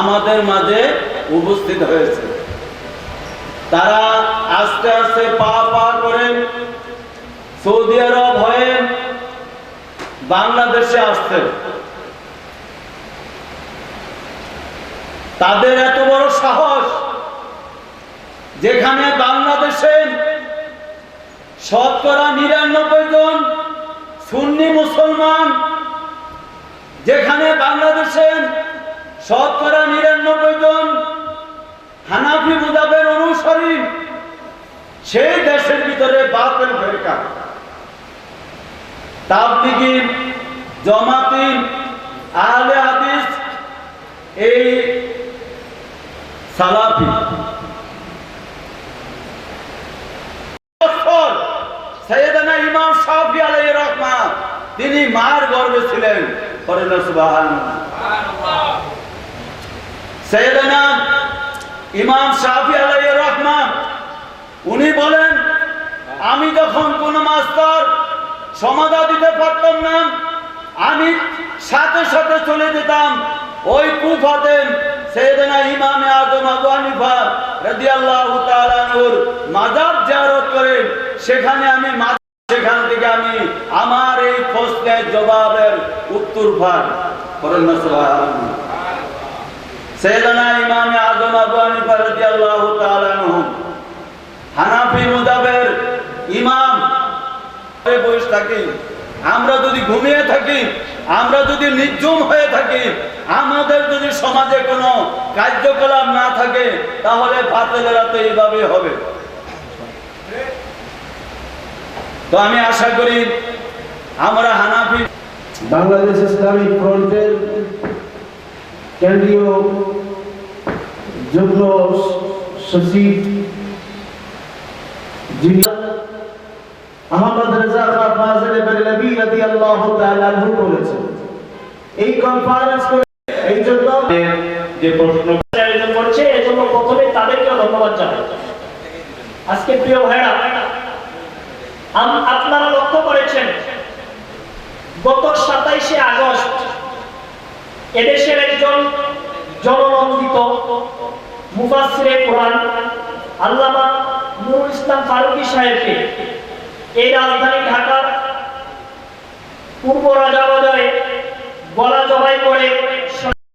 আমাদের মাঝে উপস্থিত হয়েছে। তারা আস্তে আস্তে পা পা করে সৌদি আরব হয়ে বাংলাদেশে আসছে। তাদের এত বড় সাহস যেখানে বাংলাদেশে শতকরা নিরানব্বই জন সুন্নি মুসলমান, যেখানে বাংলাদেশে শতকরা নিরানব্বই জন হানাফি মুদাবের অনুসারী সেই দেশের ভিতরে বাতিল ফেরকা তাবলিগি জমাতি আহলে হাদিস, এই সালাফি। সৈয়দনা ইমাম শাফি আলাইহি রহমান, তিনি মার গর্ভে ছিলেন। না সুবহানাল্লাহ। সৈয়দনা ইমাম শাফি আলাইহি রহমান, উনি বলেন, আমি যখন কোন মাস্টার সমাধা দিতে পারতাম না, আমি সাথে সাথে চলে যেতাম। ওই কুফাতে সৈয়দনা ইমামে আজম আবু হানিফা রাদিয়াল্লাহু তাআলা আনহুর মাজার জিয়ারত করেন। সেখানে আমি সেখান থেকে আমি আমার এই প্রশ্নের জবাবের উত্তর পাই। করেন না সুবহানাল্লাহ। সৈয়দনা ইমামে আবু হানিফা রাদিয়াল্লাহু তাআলা আনহু হানাফি মুদাবের ইমাম। বসে থাকি, আমরা যদি ঘুমিয়ে থাকি, আমরা যদি নির্জম হয়ে থাকি, আমাদের যদি সমাজে কোনো কার্যকলাপ না থাকে, তাহলে বাতিলেরা তো এইভাবে হবে। তো আমি আশা করি, আমরা হানাফি বাংলাদেশ ইসলামিক ফ্রন্টের কেন্দ্রীয় যুগ্ম সচিব যিনি আহমদ রেজা খান ফাজিল রাদিয়াল্লাহু তাআলা আনহু করেছেন এই কনফারেন্স করে এই জন্য যে প্রশ্ন আয়োজন করছে এজন্য প্রথমে তাদেরকে ধন্যবাদ জানাই। আজকে প্রিয় ভাইরা আপনারা লক্ষ্য করেছেন, গত সাতাইশে আগস্ট এদেশের একজন জননন্দিত মুফাসিরে কোরআন আল্লামা নুরুল ইসলাম ফারুকি সাহেবকে এই রাজধানী ঢাকার পূর্ব রাজাবাজারে গলা জবাই করে